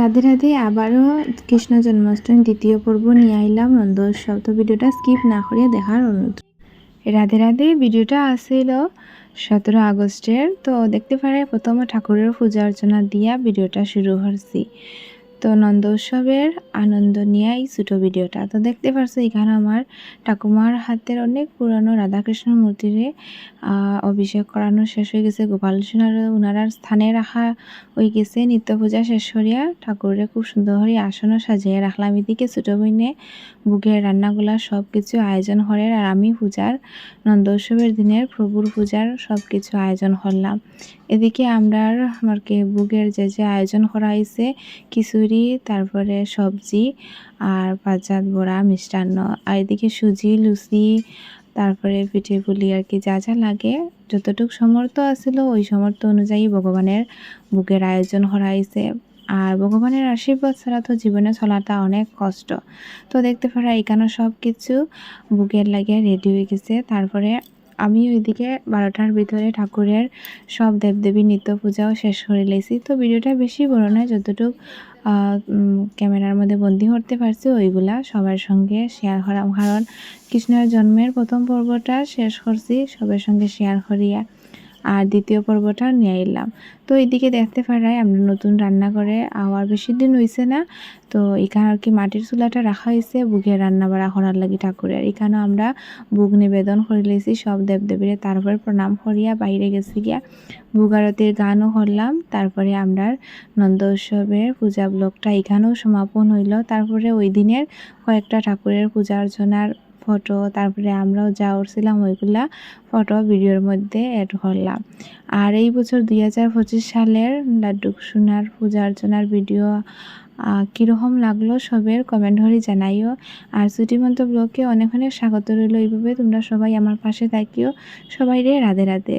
রাধে রাধে, আবারও কৃষ্ণ জন্মাষ্টমী দ্বিতীয় পর্ব নিয়ে আইলাম নন্দোৎসব তো ভিডিওটা স্কিপ না করিয়া দেখার অনুরোধ। রাধে রাধে, ভিডিওটা আসছিল সতেরো আগস্টের। তো দেখতে পারে, প্রথমে ঠাকুরের পূজা অর্চনা দিয়া ভিডিওটা শুরু করছি। তো নন্দ উৎসবের আনন্দ নিয়ে এই ছোটো ভিডিওটা। তো দেখতে পারছ, এখানে আমার ঠাকুমার হাতের অনেক পুরানো রাধাকৃষ্ণ মূর্তিরে অভিষেক করানো শেষ হয়ে গেছে। গোপাল সোনার ওনারা স্থানে রাখা হয়ে গেছে। নিত্য পূজা শেষ করিয়া ঠাকুরের খুব সুন্দর করে আসনও সাজিয়ে রাখলাম। এদিকে ছোটো বইনে বুকের রান্নাগুলা সব কিছু আয়োজন করে আর আমি পূজার, নন্দ উৎসবের দিনের প্রভুর পূজার সব কিছু আয়োজন করলাম। এদিকে আমরা আর কি বুকের যে যে আয়োজন করা হয়েছে খিচুড়ি, তারপরে সবজি আর পাঁচাত বড়া মিষ্টান্ন। আর এদিকে সুজি, লুচি, তারপরে পিঠে পুলি আর কি যা যা লাগে। যতটুকু সমর্থ আছিল, ওই সমর্থ অনুযায়ী ভগবানের বুকের আয়োজন করা হয়েছে। আর ভগবানের আশীর্বাদ ছাড়া তো জীবনে চলাটা অনেক কষ্ট। তো দেখতে পারা, এখানে সব কিছু বুকের লাগে রেডি হয়ে গেছে। তারপরে আমি ওইদিকে বারোটার ভিতরে ঠাকুরের সব দেবদেবী নিত্য পূজাও শেষ করে লেছি। তো ভিডিওটা বেশি বড় নয়, যতটুকু ক্যামেরার মধ্যে বন্দি করতে পারছি, ওইগুলা সবার সঙ্গে শেয়ার করা কারণ কৃষ্ণের জন্মের প্রথম পর্বটা শেষ করছি, সবার সঙ্গে শেয়ার করিয়া আর দ্বিতীয় পর্বটা নিয়ে এলাম। তো এইদিকে দেখতে পারাই আমরা নতুন রান্না করে আওয়ার বেশি দিন হয়েছে না। তো এখানে আর কি মাটির চুলাটা রাখা হয়েছে বুকে রান্না বাড়া করার লাগি ঠাকুরের। এখানেও আমরা বুক নিবেদন করে লেছি সব দেবদেবীরে তারপরে প্রণাম করিয়া বাইরে গেছি গিয়া। বুক আরতির গানও করলাম, তারপরে আমরা নন্দ উৎসবের পূজা ব্লকটা এখানেও সমাপন হইল। তারপরে ওই দিনের কয়েকটা ঠাকুরের পূজা অর্চনার ফটো, তারপরে আমরাও যা উঠছিলাম ওইগুলা ফটো ভিডিওর মধ্যে অ্যাড করলাম। আর এই বছর দুই হাজার পঁচিশ সালের লাড্ডুক সোনার পূজা অর্চনার ভিডিও কীরকম লাগল সবের কমেন্ট হলে জানাইও। আর শ্রুতিমন্ত ব্লগকে অনেক অনেক স্বাগত রইল। এইভাবে তোমরা সবাই আমার পাশে থাকিও। সবাই রে রাধে রাধে।